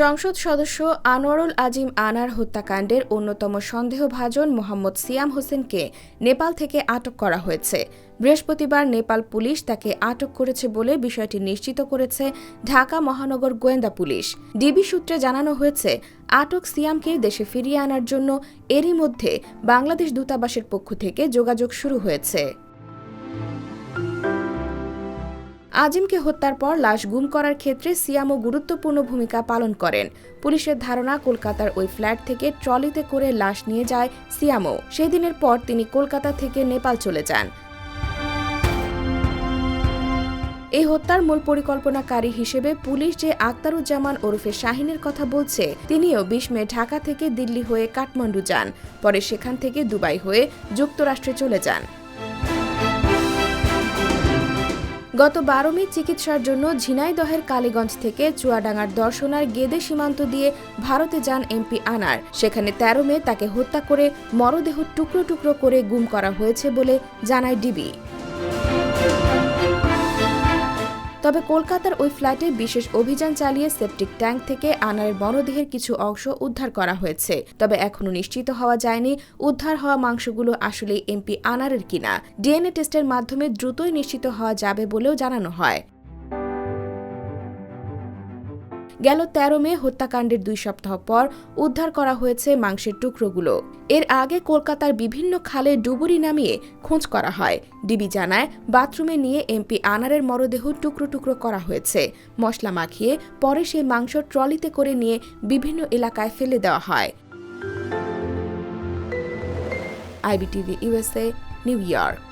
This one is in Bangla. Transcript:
সংসদ সদস্য আনোয়ারুল আজিম আনার হত্যাকাণ্ডের অন্যতম সন্দেহভাজন মোহাম্মদ সিয়াম হোসেনকে নেপাল থেকে আটক করা হয়েছে। বৃহস্পতিবার নেপাল পুলিশ তাকে আটক করেছে বলে বিষয়টি নিশ্চিত করেছে ঢাকা মহানগর গোয়েন্দা পুলিশ। ডিবি সূত্রে জানানো হয়েছে, আটক সিয়ামকে দেশে ফিরিয়ে আনার জন্য এরই মধ্যে বাংলাদেশ দূতাবাসের পক্ষ থেকে যোগাযোগ শুরু হয়েছে। আজিমকে হত্যার পর লাশ গুম করার ক্ষেত্রে সিয়ামও গুরুত্বপূর্ণ ভূমিকা পালন করেন। পুলিশের ধারণা, কলকাতার ওই ফ্ল্যাট থেকে ট্রলিতে করে লাশ নিয়ে যায় সিয়ামও। সেদিনের পর তিনি কলকাতা থেকে নেপাল চলে যান। এই হত্যার মূল পরিকল্পনাকারী হিসেবে পুলিশ যে আক্তারুজ্জামান ওরফে শাহিনের কথা বলছে, তিনিও বিশ মে ঢাকা থেকে দিল্লি হয়ে কাঠমান্ডু যান। পরে সেখান থেকে দুবাই হয়ে যুক্তরাষ্ট্রে চলে যান। গত বারো মে চিকিৎসার জন্য ঝিনাইদহের কালীগঞ্জ থেকে চুয়াডাঙ্গার দর্শনার গেদে সীমান্ত দিয়ে ভারতে যান এমপি আনার। সেখানে তেরো মে তাকে হত্যা করে মরদেহ টুকরো টুকরো করে গুম করা হয়েছে বলে জানায় ডিবি। তবে কলকাতার ওই ফ্ল্যাটে বিশেষ অভিযান চালিয়ে সেপটিক ট্যাঙ্ক থেকে আনারের মরদেহের কিছু অংশ উদ্ধার করা হয়েছে। তবে এখনও নিশ্চিত হওয়া যায়নি উদ্ধার হওয়া মাংসগুলো আসলে এমপি আনারের কিনা। ডিএনএ টেস্টের মাধ্যমে দ্রুতই নিশ্চিত হওয়া যাবে বলেও জানানো হয়। গেল তেরো মে হত্যাকাণ্ডের দুই সপ্তাহ পর উদ্ধার করা হয়েছে মাংসের টুকরোগুলো। এর আগে কলকাতার বিভিন্ন খালে ডুবুরি নামিয়ে খোঁজ করা হয়। ডিবি জানায়, বাথরুমে নিয়ে এমপি আনারের মরদেহ টুকরো টুকরো করা হয়েছে। মশলা মাখিয়ে পরে সেই মাংস ট্রলিতে করে নিয়ে বিভিন্ন এলাকায় ফেলে দেওয়া হয়। IBTV USA, New York.